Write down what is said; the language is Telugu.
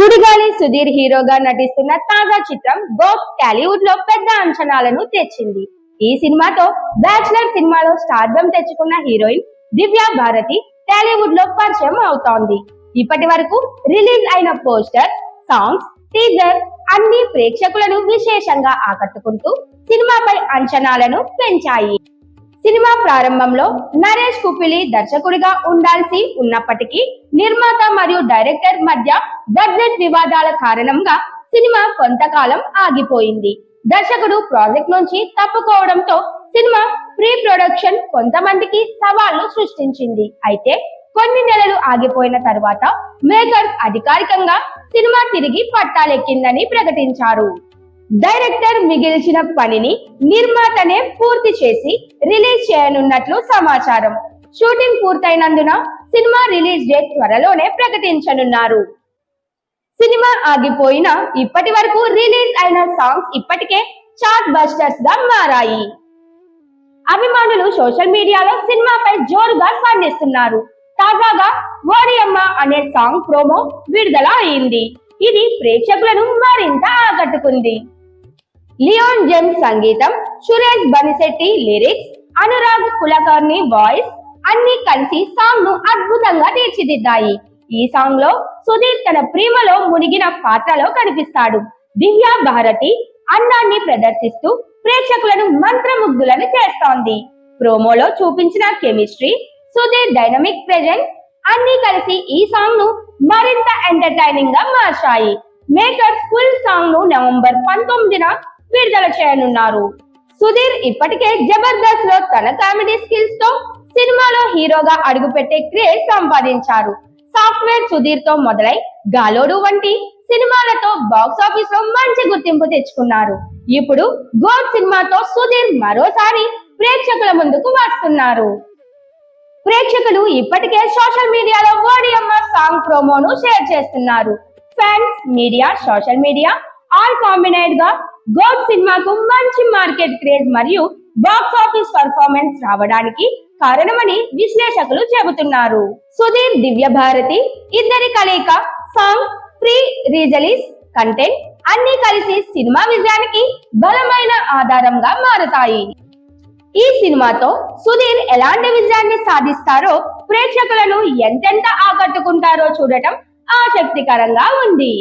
సుధీర్ హీరోగా నటిస్తున్న తాజా చిత్రం గోప్ టాలీవుడ్లో పెద్ద అంచనాలను తెచ్చింది. ఈ సినిమాతో బ్యాచులర్ సినిమాలో స్టార్థం తెచ్చుకున్న హీరోయిన్ దివ్య భారతి టాలీవుడ్లో పరిచయం అవుతోంది. ఇప్పటి వరకు రిలీజ్ అయిన పోస్టర్ సాంగ్స్ టీజర్ అన్ని ప్రేక్షకులను విశేషంగా ఆకట్టుకుంటూ సినిమాపై అంచనాలను పెంచాయి. సినిమా ప్రారంభంలో నరేష్ కుపిలి దర్శకుడిగా ఉండాల్సి ఉన్నప్పటికీ నిర్మాత మరియు డైరెక్టర్ మధ్య బడ్జెట్ వివాదాల కారణంగా సినిమా కొంతకాలం ఆగిపోయింది. దర్శకుడు ప్రాజెక్ట్ నుంచి తప్పుకోవడంతో సినిమా ప్రీ ప్రొడక్షన్ కొంతమందికి సవాళ్ళు సృష్టించింది. అయితే కొన్ని నెలలు ఆగిపోయిన తర్వాత మేకర్స్ అధికారికంగా సినిమా తిరిగి పట్టాలెక్కిందని ప్రకటించారు. డైరెక్టర్ మిగిల్చిన పనిని నిర్మాతనే పూర్తి చేసి రిలీజ్ చేయనున్నట్లు సమాచారం. షూటింగ్ పూర్తయినందున సినిమా రిలీజ్ డేట్ త్వరలోనే ప్రకటించనున్నారు. సినిమా ఆగిపోయిన ఇప్పటి వరకు రిలీజ్ అయిన సాంగ్స్ ఇప్పటికే చార్ట్ బస్టర్స్గా మారాయి. అభిమానులు సోషల్ మీడియాలో సినిమాపై జోరుగా స్పందిస్తున్నారు. తాజాగా ఓడియమ్మ అనే సాంగ్ ప్రోమో విడుదల అయింది. ఇది ప్రేక్షకులను మరింత ఆకట్టుకుంది. లియోన్ జెమ్ సంగీతం సురేష్ బనిశెట్టి లిరిక్స్ అనురాగ్ కులకర్ణి వాయిస్ అన్ని కలిసి సాంగ్ను అద్భుతంగా తీర్చిదిద్దాయి. ఈ సాంగ్లో సుధీర్ తన ప్రేమలో మునిగిన పాత్రలో కనిపిస్తాడు. దివ్య భారతి అందాన్ని ప్రదర్శిస్తూ ప్రేక్షకులను మంత్రముగ్ధులను చేస్తోంది. ప్రోమోలో చూపించిన కెమిస్ట్రీ సుధీర్ డైనమిక్ ప్రెజెన్స్ అన్ని కలిసి ఈ సాంగ్ను మరింత ఎంటర్టైనింగ్గా మార్చాయి. మేకర్స్ ఫుల్ సాంగ్ను నవంబర్ పంతొమ్మిదిన విడుదల చేయనున్నారు. సుధీర్ ఇప్పటికే జబర్దస్త్లో తన కామెడీ స్కిల్స్తో సినిమాలో హీరోగా అడుగుపెట్టే క్రేజ్ సంపాదించారు. సాఫ్ట్వేర్ సుధీర్తో మొదలై గాలోడు వంటి సినిమాలతో బాక్స్ ఆఫీస్లో మంచి గుర్తింపు తెచ్చుకున్నారు. ఇప్పుడు గోడ్ సినిమాతో సుధీర్ మరోసారి ప్రేక్షకుల ముందుకు వస్తున్నారు. ప్రేక్షకులు ఇప్పటికే సోషల్ మీడియాలో ఓడియమ్మ సాంగ్ ప్రోమోను షేర్ చేస్తున్నారు. Fans media social media all కాంబినేట్గా గోడ్ సినిమాకు మంచి మార్కెట్ క్రేజ్ మరియు బాక్స్ ఆఫీస్ పర్ఫార్మెన్స్ రావడానికి కారణమని విశ్లేషకులు చెబుతున్నారు. సుధీర్ దివ్య భారతి ఇద్దరి కలయిక సాంగ్ ఫ్రీ రీజలీస్ కంటెంట్ అన్ని కలిసి సినిమా విజయానికి బలమైన ఆధారంగా మారుతాయి. ఈ సినిమాతో సుధీర్ ఎలాంటి విజయాన్ని సాధిస్తారో ప్రేక్షకులను ఎంతెంత ఆకట్టుకుంటారో చూడటం ఆసక్తికరంగా ఉంది.